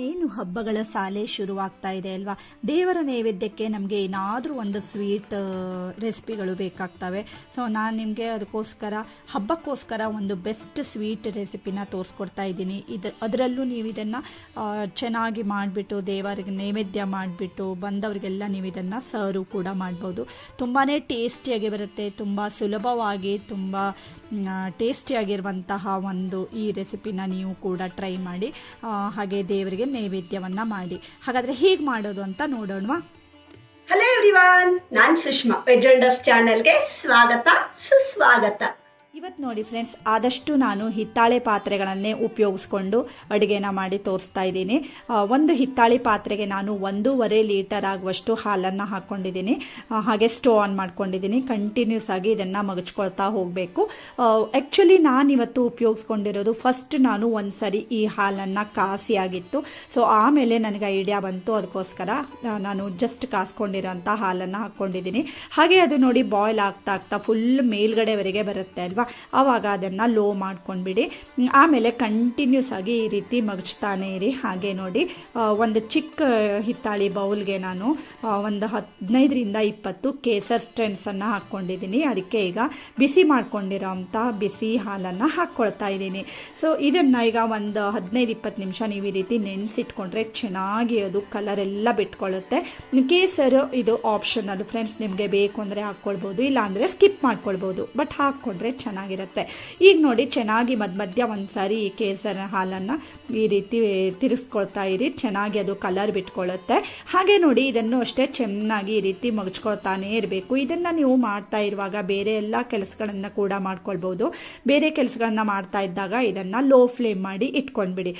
ಇನ್ನೇನು ಹಬ್ಬಗಳ ಸಾಲೆ ಶುರುವಾಗ್ತಾ ಇದೆ ಅಲ್ವಾ? ದೇವರ ನೈವೇದ್ಯಕ್ಕೆ ನಮಗೆ ಏನಾದರೂ ಒಂದು ಸ್ವೀಟ್ ರೆಸಿಪಿಗಳು ಬೇಕಾಗ್ತವೆ. ಸೊ ನಾನು ನಿಮಗೆ ಅದಕ್ಕೋಸ್ಕರ ಹಬ್ಬಕ್ಕೋಸ್ಕರ ಒಂದು ಬೆಸ್ಟ್ ಸ್ವೀಟ್ ರೆಸಿಪಿನ ತೋರಿಸ್ಕೊಡ್ತಾ ಇದ್ದೀನಿ. ಇದು, ಅದರಲ್ಲೂ ನೀವು ಇದನ್ನು ಚೆನ್ನಾಗಿ ಮಾಡಿಬಿಟ್ಟು, ದೇವರಿಗೆ ನೈವೇದ್ಯ ಮಾಡಿಬಿಟ್ಟು, ಬಂದವರಿಗೆಲ್ಲ ನೀವು ಇದನ್ನು ಸರ್ವ್ ಕೂಡ ಮಾಡ್ಬೋದು. ತುಂಬಾ ಟೇಸ್ಟಿಯಾಗಿ ಬರುತ್ತೆ. ತುಂಬ ಸುಲಭವಾಗಿ, ತುಂಬ ಟೇಸ್ಟಿಯಾಗಿರುವಂತಹ ಒಂದು ಈ ರೆಸಿಪಿನ ನೀವು ಕೂಡ ಟ್ರೈ ಮಾಡಿ. ಹಾಗೆ ದೇವರಿಗೆ ನೈವೇದ್ಯವನ್ನು ಮಾಡಿ. ಹಾಗಾದ್ರೆ ಹೇಗೆ ಮಾಡೋದು ಅಂತ ನೋಡೋಣವಾ? ಹಲೋ ಎವ್ರಿವಾನ್ ನಾನ್ ಸುಷ್ಮಾ ವೆಜಲ್ಡಸ್ ಚಾನೆಲ್ಗೆ ಸ್ವಾಗತ, ಸುಸ್ವಾಗತ. ಇವತ್ತು ನೋಡಿ ಫ್ರೆಂಡ್ಸ್ ಆದಷ್ಟು ನಾನು ಹಿತ್ತಾಳೆ ಪಾತ್ರೆಗಳನ್ನೇ ಉಪಯೋಗಿಸ್ಕೊಂಡು ಅಡುಗೆನ ಮಾಡಿ ತೋರಿಸ್ತಾ ಇದ್ದೀನಿ. ಒಂದು ಹಿತ್ತಾಳೆ ಪಾತ್ರೆಗೆ ನಾನು ಒಂದೂವರೆ ಲೀಟರ್ ಆಗುವಷ್ಟು ಹಾಲನ್ನು ಹಾಕ್ಕೊಂಡಿದ್ದೀನಿ ಹಾಗೆ ಸ್ಟೋ ಆನ್ ಮಾಡ್ಕೊಂಡಿದ್ದೀನಿ. ಕಂಟಿನ್ಯೂಸ್ ಆಗಿ ಇದನ್ನು ಮಗಚ್ಕೊಳ್ತಾ ಹೋಗಬೇಕು. ಆ್ಯಕ್ಚುಲಿ ನಾನು ಇವತ್ತು ಉಪಯೋಗಿಸ್ಕೊಂಡಿರೋದು ಫಸ್ಟ್ ನಾನು ಒಂದು ಸರಿ ಈ ಹಾಲನ್ನು ಕಾಸಿ ಆಗಿತ್ತು. ಸೊ ಆಮೇಲೆ ನನಗೆ ಐಡಿಯಾ ಬಂತು. ಅದಕ್ಕೋಸ್ಕರ ನಾನು ಜಸ್ಟ್ ಕಾಸ್ಕೊಂಡಿರೋಂಥ ಹಾಲನ್ನು ಹಾಕ್ಕೊಂಡಿದ್ದೀನಿ ಹಾಗೆ ಅದು ನೋಡಿ ಬಾಯ್ಲ್ ಆಗ್ತಾ ಆಗ್ತಾ ಫುಲ್ ಮೇಲ್ಗಡೆವರೆಗೆ ಬರುತ್ತೆ ಅಲ್ವಾ? ಆವಾಗ ಅದನ್ನು ಲೋ ಮಾಡ್ಕೊಂಡ್ಬಿಡಿ. ಆಮೇಲೆ ಕಂಟಿನ್ಯೂಸ್ ಆಗಿ ಈ ರೀತಿ ಮಗಚ್ತಾನೆ ಇರಿ. ಹಾಗೆ ನೋಡಿ ಒಂದು ಚಿಕ್ಕ ಹಿತ್ತಾಳಿ ಬೌಲ್ಗೆ ನಾನು ಒಂದು ಹದಿನೈದರಿಂದ ಇಪ್ಪತ್ತು ಕೇಸರ್ ಸ್ಟ್ರೆಂಡ್ಸನ್ನು ಹಾಕ್ಕೊಂಡಿದ್ದೀನಿ ಅದಕ್ಕೆ ಈಗ ಬಿಸಿ ಮಾಡ್ಕೊಂಡಿರೋವಂಥ ಬಿಸಿ ಹಾಲನ್ನು ಹಾಕ್ಕೊಳ್ತಾ ಇದ್ದೀನಿ. ಸೊ ಇದನ್ನು ಈಗ ಒಂದು ಹದಿನೈದು ಇಪ್ಪತ್ತು ನಿಮಿಷ ನೀವು ಈ ರೀತಿ ನೆನೆಸಿಟ್ಕೊಂಡ್ರೆ ಚೆನ್ನಾಗಿ ಅದು ಕಲರ್ ಎಲ್ಲ ಬಿಟ್ಕೊಳ್ಳುತ್ತೆ ಕೇಸರು ಇದು ಆಪ್ಷನಲ್ ಫ್ರೆಂಡ್ಸ್ ನಿಮಗೆ ಬೇಕು ಅಂದರೆ ಹಾಕ್ಕೊಳ್ಬೋದು, ಇಲ್ಲಾಂದರೆ ಸ್ಕಿಪ್ ಮಾಡ್ಕೊಳ್ಬೋದು. ಬಟ್ ಹಾಕ್ಕೊಂಡ್ರೆ ಚೆನ್ನಾಗಿರುತ್ತೆ. ಈಗ ನೋಡಿ, ಚೆನ್ನಾಗಿ ಮಧ್ಯ ಮಧ್ಯ ಒಂದು ಸಾರಿ ಈ ಕೇಸರ ಹಾಲನ್ನು ಈ ರೀತಿ ತಿರುಗಿಸ್ಕೊಳ್ತಾ ಇರಿ. ಚೆನ್ನಾಗಿ ಅದು ಕಲರ್ ಬಿಟ್ಕೊಳ್ಳುತ್ತೆ ಹಾಗೆ ನೋಡಿ, ಇದನ್ನು ಅಷ್ಟೇ ಚೆನ್ನಾಗಿ ಈ ರೀತಿ ಮಗಚ್ಕೊಳ್ತಾನೆ ಇರಬೇಕು. ಇದನ್ನು ನೀವು ಮಾಡ್ತಾ ಇರುವಾಗ ಬೇರೆ ಎಲ್ಲ ಕೆಲಸಗಳನ್ನು ಕೂಡ ಮಾಡ್ಕೊಳ್ಬೋದು. ಬೇರೆ ಕೆಲಸಗಳನ್ನ ಮಾಡ್ತಾ ಇದ್ದಾಗ ಇದನ್ನು ಲೋ ಫ್ಲೇಮ್ ಮಾಡಿ ಇಟ್ಕೊಂಡ್ಬಿಡಿ.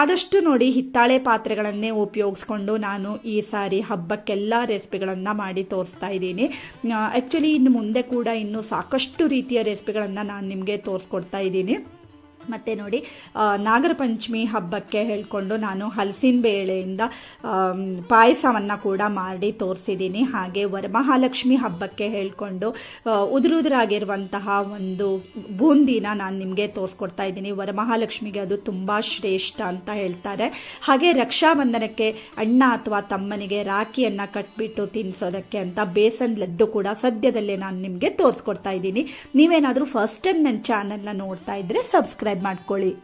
ಆದಷ್ಟು ನೋಡಿ, ಹಿತ್ತಾಳೆ ಪಾತ್ರೆಗಳನ್ನೇ ಉಪಯೋಗಿಸ್ಕೊಂಡು ನಾನು ಈ ಸಾರಿ ಹಬ್ಬಕ್ಕೆಲ್ಲ ರೆಸಿಪಿಗಳನ್ನು ಮಾಡಿ ತೋರಿಸ್ತಾ ಇದ್ದೀನಿ. ಆ್ಯಕ್ಚುಲಿ ಇನ್ನು ಮುಂದೆ ಕೂಡ ಇನ್ನೂ ಸಾಕಷ್ಟು ರೀತಿಯ ರೆಸಿಪಿಗಳನ್ನು ನಾನು ನಿಮಗೆ ತೋರಿಸ್ಕೊಡ್ತಾ ಇದ್ದೀನಿ. ಮತ್ತು ನೋಡಿ ನಾಗರ ಪಂಚಮಿ ಹಬ್ಬಕ್ಕೆ ಹೇಳಿಕೊಂಡು ನಾನು ಹಲಸಿನ ಬೇಳೆಯಿಂದ ಪಾಯಸವನ್ನು ಕೂಡ ಮಾಡಿ ತೋರಿಸಿದ್ದೀನಿ. ಹಾಗೆ ವರಮಹಾಲಕ್ಷ್ಮಿ ಹಬ್ಬಕ್ಕೆ ಹೇಳಿಕೊಂಡು ಉದುರುದುರಾಗಿರುವಂತಹ ಒಂದು ಬೂಂದಿನ ನಾನು ನಿಮಗೆ ತೋರಿಸ್ಕೊಡ್ತಾ ಇದ್ದೀನಿ. ವರಮಹಾಲಕ್ಷ್ಮಿಗೆ ಅದು ತುಂಬ ಶ್ರೇಷ್ಠ ಅಂತ ಹೇಳ್ತಾರೆ. ಹಾಗೆ ರಕ್ಷಾಬಂಧನಕ್ಕೆ ಅಣ್ಣ ಅಥವಾ ತಮ್ಮನಿಗೆ ರಾಖಿಯನ್ನು ಕಟ್ಬಿಟ್ಟು ತಿನ್ನಿಸೋದಕ್ಕೆ ಅಂತ ಬೇಸನ್ ಲಡ್ಡು ಕೂಡ ಸದ್ಯದಲ್ಲೇ ನಾನು ನಿಮಗೆ ತೋರಿಸ್ಕೊಡ್ತಾ ಇದ್ದೀನಿ. ನೀವೇನಾದರೂ ಫಸ್ಟ್ ಟೈಮ್ ನನ್ನ ಚಾನಲ್ನ ನೋಡ್ತಾ ಇದ್ರೆ ಸಬ್ಸ್ಕ್ರೈಬ್ ಮಾಡ್ಕೊಳ್ಳಿ.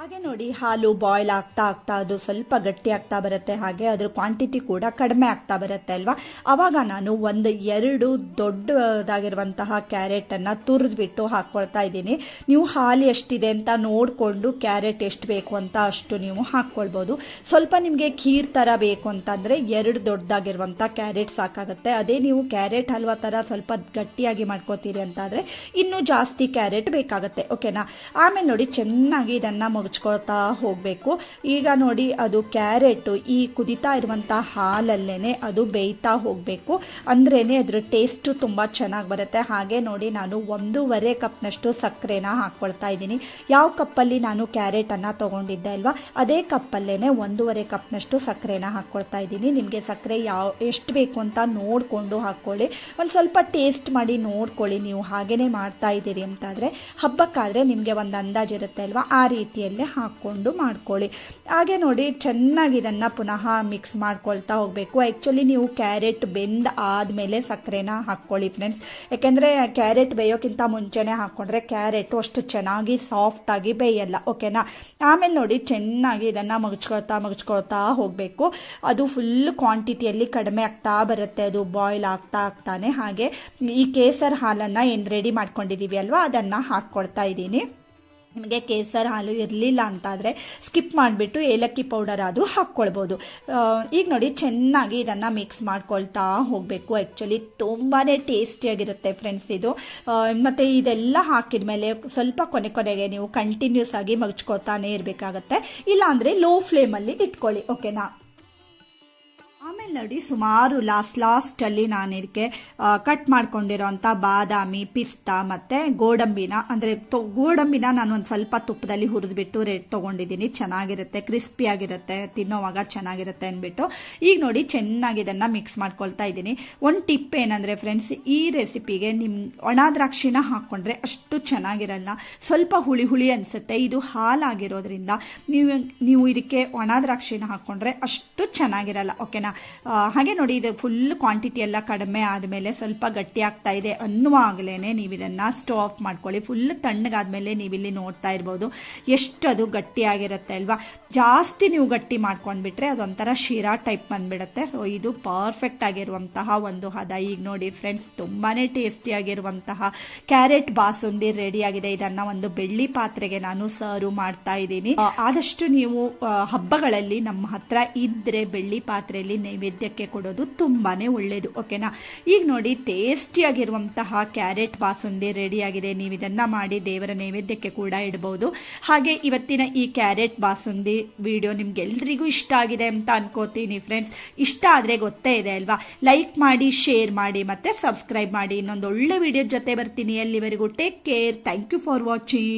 ಹಾಗೆ ನೋಡಿ, ಹಾಲು ಬಾಯ್ಲ್ ಆಗ್ತಾ ಆಗ್ತಾ ಅದು ಸ್ವಲ್ಪ ಗಟ್ಟಿ ಆಗ್ತಾ ಬರುತ್ತೆ. ಹಾಗೆ ಅದ್ರ ಕ್ವಾಂಟಿಟಿ ಕೂಡ ಕಡಿಮೆ ಆಗ್ತಾ ಬರುತ್ತೆ ಅಲ್ವಾ? ಆವಾಗ ನಾನು ಒಂದು ಎರಡು ದೊಡ್ಡದಾಗಿರುವಂತಹ ಕ್ಯಾರೆಟನ್ನು ತುರಿದ್ಬಿಟ್ಟು ಹಾಕ್ಕೊಳ್ತಾ ಇದ್ದೀನಿ. ನೀವು ಹಾಲು ಎಷ್ಟಿದೆ ಅಂತ ನೋಡಿಕೊಂಡು ಕ್ಯಾರೆಟ್ ಎಷ್ಟು ಬೇಕು ಅಂತ ಅಷ್ಟು ನೀವು ಹಾಕ್ಕೊಳ್ಬೋದು ಸ್ವಲ್ಪ ನಿಮಗೆ ಖೀರ್ ಥರ ಬೇಕು ಅಂತಂದರೆ ಎರಡು ದೊಡ್ಡದಾಗಿರುವಂಥ ಕ್ಯಾರೆಟ್ ಸಾಕಾಗುತ್ತೆ. ಅದೇ ನೀವು ಕ್ಯಾರೆಟ್ ಹಲ್ವಾ ಥರ ಸ್ವಲ್ಪ ಗಟ್ಟಿಯಾಗಿ ಮಾಡ್ಕೋತೀರಿ ಅಂತಾದರೆ ಇನ್ನೂ ಜಾಸ್ತಿ ಕ್ಯಾರೆಟ್ ಬೇಕಾಗುತ್ತೆ. ಓಕೆನಾ ಆಮೇಲೆ ನೋಡಿ, ಚೆನ್ನಾಗಿ ಇದನ್ನು ಮುಗಿಸ್ಕೊಳ್ತಾ ಹೋಗಬೇಕು. ಈಗ ನೋಡಿ, ಅದು ಕ್ಯಾರೆಟು, ಈ ಕುದಿತಾ ಇರುವಂಥ ಹಾಲಲ್ಲೇ ಅದು ಬೇಯ್ತಾ ಹೋಗಬೇಕು. ಅಂದ್ರೇ ಅದ್ರ ಟೇಸ್ಟು ತುಂಬ ಚೆನ್ನಾಗಿ ಬರುತ್ತೆ. ಹಾಗೆ ನೋಡಿ, ನಾನು ಒಂದೂವರೆ ಕಪ್ನಷ್ಟು ಸಕ್ಕರೆನ ಹಾಕ್ಕೊಳ್ತಾ ಇದ್ದೀನಿ. ಯಾವ ಕಪ್ಪಲ್ಲಿ ನಾನು ಕ್ಯಾರೆಟನ್ನು ತೊಗೊಂಡಿದ್ದೆ ಅಲ್ವಾ, ಅದೇ ಕಪ್ಪಲ್ಲೇ ಒಂದೂವರೆ ಕಪ್ನಷ್ಟು ಸಕ್ಕರೆನ ಹಾಕ್ಕೊಳ್ತಾ ಇದ್ದೀನಿ. ನಿಮಗೆ ಸಕ್ಕರೆ ಯಾವ, ಎಷ್ಟು ಬೇಕು ಅಂತ ನೋಡಿಕೊಂಡು ಹಾಕ್ಕೊಳ್ಳಿ ಒಂದು ಸ್ವಲ್ಪ ಟೇಸ್ಟ್ ಮಾಡಿ ನೋಡ್ಕೊಳ್ಳಿ ನೀವು. ಹಾಗೇ ಮಾಡ್ತಾ ಇದ್ದೀರಿ ಅಂತಾದರೆ, ಹಬ್ಬಕ್ಕಾದರೆ ನಿಮಗೆ ಒಂದು ಅಂದಾಜು ಇರುತ್ತೆ ಅಲ್ವಾ? ಆ ರೀತಿಯಲ್ಲೇ ಹಾಕ್ಕೊಂಡು ಮಾಡ್ಕೊಳ್ಳಿ. ಹಾಗೆ ನೋಡಿ, ಚೆನ್ನಾಗಿ ಇದನ್ನು ಪುನಃ ಮಿಕ್ಸ್ ಮಾಡ್ಕೊಳ್ತಾ ಹೋಗಬೇಕು. ಆ್ಯಕ್ಚುಲಿ ನೀವು ಕ್ಯಾರೆಟ್ ಬೆಂದ ಆದಮೇಲೆ ಸಕ್ಕರೆನ ಹಾಕ್ಕೊಳ್ಳಿ ಫ್ರೆಂಡ್ಸ್ ಯಾಕೆಂದರೆ ಕ್ಯಾರೆಟ್ ಬೇಯೋಕ್ಕಿಂತ ಮುಂಚೆನೇ ಹಾಕ್ಕೊಂಡ್ರೆ ಕ್ಯಾರೆಟು ಅಷ್ಟು ಚೆನ್ನಾಗಿ ಸಾಫ್ಟಾಗಿ ಬೇಯಲ್ಲ ಓಕೆನಾ ಆಮೇಲೆ ನೋಡಿ, ಚೆನ್ನಾಗಿ ಇದನ್ನು ಮಗಚ್ಕೊಳ್ತಾ ಮಗಚ್ಕೊಳ್ತಾ ಹೋಗಬೇಕು. ಅದು ಫುಲ್ ಕ್ವಾಂಟಿಟಿಯಲ್ಲಿ ಕಡಿಮೆ ಆಗ್ತಾ ಬರುತ್ತೆ. ಅದು ಬಾಯ್ಲ್ ಆಗ್ತಾ ಆಗ್ತಾನೆ. ಹಾಗೆ ಈ ಕೇಸರ್ ಹಾಲನ್ನು ಏನು ರೆಡಿ ಮಾಡ್ಕೊಂಡಿದ್ದೀವಿ ಅಲ್ವಾ, ಅದನ್ನು ಹಾಕ್ಕೊಳ್ತಾ ಇದ್ದೀನಿ. ನಿಮಗೆ ಕೇಸರ್ ಹಾಲು ಇರಲಿಲ್ಲ ಅಂತಾದರೆ ಸ್ಕಿಪ್ ಮಾಡಿಬಿಟ್ಟು ಏಲಕ್ಕಿ ಪೌಡರ್ ಆದರೂ ಹಾಕ್ಕೊಳ್ಬೋದು. ಈಗ ನೋಡಿ ಚೆನ್ನಾಗಿ ಇದನ್ನು ಮಿಕ್ಸ್ ಮಾಡ್ಕೊಳ್ತಾ ಹೋಗಬೇಕು. ಆ್ಯಕ್ಚುಲಿ ತುಂಬಾ ಟೇಸ್ಟಿಯಾಗಿರುತ್ತೆ ಫ್ರೆಂಡ್ಸ್ ಇದು. ಮತ್ತು ಇದೆಲ್ಲ ಹಾಕಿದ ಮೇಲೆ ಸ್ವಲ್ಪ ಕೊನೆ ಕೊನೆಗೆ ನೀವು ಕಂಟಿನ್ಯೂಸ್ ಆಗಿ ಮಗ್ಚ್ಕೊಳ್ತಾನೆ ಇರಬೇಕಾಗತ್ತೆ. ಇಲ್ಲಾಂದರೆ ಲೋ ಫ್ಲೇಮಲ್ಲಿ ಇಟ್ಕೊಳ್ಳಿ ಓಕೆನಾ ನೋಡಿ ಸುಮಾರು ಲಾಸ್ಟ್ ಲಾಸ್ಟ್ ಅಲ್ಲಿ ನಾನು ಇದಕ್ಕೆ ಕಟ್ ಮಾಡ್ಕೊಂಡಿರೋಂಥ ಬಾದಾಮಿ, ಪಿಸ್ತಾ ಮತ್ತೆ ಗೋಡಂಬಿನ, ಅಂದ್ರೆ ಗೋಡಂಬಿನ ನಾನು ಒಂದು ಸ್ವಲ್ಪ ತುಪ್ಪದಲ್ಲಿ ಹುರಿದ್ಬಿಟ್ಟು ರೆಡ್ ತಗೊಂಡಿದ್ದೀನಿ ಚೆನ್ನಾಗಿರುತ್ತೆ ಕ್ರಿಸ್ಪಿ ಆಗಿರುತ್ತೆ, ತಿನ್ನೋವಾಗ ಚೆನ್ನಾಗಿರುತ್ತೆ ಅಂದ್ಬಿಟ್ಟು. ಈಗ ನೋಡಿ ಚೆನ್ನಾಗಿ ಇದನ್ನ ಮಿಕ್ಸ್ ಮಾಡ್ಕೊಳ್ತಾ ಇದ್ದೀನಿ. ಒಂದು ಟಿಪ್ ಏನಂದ್ರೆ ಫ್ರೆಂಡ್ಸ್ ಈ ರೆಸಿಪಿಗೆ ನಿಮ್ ಒಣ ದ್ರಾಕ್ಷಿನ ಅಷ್ಟು ಚೆನ್ನಾಗಿರಲ್ಲ. ಸ್ವಲ್ಪ ಹುಳಿ ಹುಳಿ ಅನ್ಸುತ್ತೆ. ಇದು ಹಾಲಾಗಿರೋದ್ರಿಂದ ನೀವು ನೀವು ಇದಕ್ಕೆ ಒಣ ದ್ರಾಕ್ಷಿನ ಹಾಕೊಂಡ್ರೆ ಅಷ್ಟು ಚೆನ್ನಾಗಿರಲ್ಲ. ಓಕೆನಾ ಹಾಗೆ ನೋಡಿ, ಇದು ಫುಲ್ ಕ್ವಾಂಟಿಟಿ ಎಲ್ಲ ಕಡಿಮೆ ಆದಮೇಲೆ ಸ್ವಲ್ಪ ಗಟ್ಟಿ ಆಗ್ತಾ ಇದೆ ಅನ್ನುವಾಗಲೇ ನೀವು ಇದನ್ನ ಸ್ಟವ್ ಆಫ್ ಮಾಡ್ಕೊಳ್ಳಿ. ಫುಲ್ ತಣ್ಣಗಾದ್ಮೇಲೆ ನೀವು ಇಲ್ಲಿ ನೋಡ್ತಾ ಇರ್ಬೋದು ಎಷ್ಟದು ಗಟ್ಟಿಯಾಗಿರುತ್ತೆ ಅಲ್ವಾ? ಜಾಸ್ತಿ ನೀವು ಗಟ್ಟಿ ಮಾಡ್ಕೊಂಡ್ಬಿಟ್ರೆ ಅದೊಂಥರ ಶಿರಾ ಟೈಪ್ ಬಂದ್ಬಿಡುತ್ತೆ. ಸೊ ಇದು ಪರ್ಫೆಕ್ಟ್ ಆಗಿರುವಂತಹ ಒಂದು ಹದ. ಈಗ ನೋಡಿ ಫ್ರೆಂಡ್ಸ್ ತುಂಬಾನೇ ಟೇಸ್ಟಿ ಆಗಿರುವಂತಹ ಕ್ಯಾರೆಟ್ ಬಾಸುಂದಿ ರೆಡಿ ಆಗಿದೆ. ಇದನ್ನ ಒಂದು ಬೆಳ್ಳಿ ಪಾತ್ರೆಗೆ ನಾನು ಸರ್ವ್ ಮಾಡ್ತಾ ಇದ್ದೀನಿ. ಆದಷ್ಟು ನೀವು ಹಬ್ಬಗಳಲ್ಲಿ ನಮ್ಮ ಹತ್ರ ಇದ್ರೆ ಬೆಳ್ಳಿ ಪಾತ್ರೆಯಲ್ಲಿ ನೈವೇದ್ಯಕ್ಕೆ ಕೊಡೋದು ತುಂಬಾನೇ ಒಳ್ಳೇದು, ಓಕೆನಾ? ಈಗ ನೋಡಿ, ಟೇಸ್ಟಿಯಾಗಿರುವಂತಹ ಕ್ಯಾರೆಟ್ ಬಾಸುಂದಿ ರೆಡಿ ಆಗಿದೆ ನೀವು ಇದನ್ನ ಮಾಡಿ ದೇವರ ನೈವೇದ್ಯಕ್ಕೆ ಕೂಡ ಇಡಬಹುದು ಹಾಗೆ ಇವತ್ತಿನ ಈ ಕ್ಯಾರೆಟ್ ಬಾಸುಂದಿ ವಿಡಿಯೋ ನಿಮ್ಗೆಲ್ರಿಗೂ ಇಷ್ಟ ಆಗಿದೆ ಅಂತ ಅನ್ಕೋತೀನಿ ಫ್ರೆಂಡ್ಸ್ ಇಷ್ಟ ಆದ್ರೆ ಗೊತ್ತೇ ಇದೆ ಅಲ್ವಾ? ಲೈಕ್ ಮಾಡಿ ಶೇರ್ ಮಾಡಿ, ಮತ್ತೆ ಸಬ್ಸ್ಕ್ರೈಬ್ ಮಾಡಿ. ಇನ್ನೊಂದು ಒಳ್ಳೆ ವಿಡಿಯೋ ಜೊತೆ ಬರ್ತೀನಿ ಅಲ್ಲಿವರೆಗೂ. Take care thank you for watching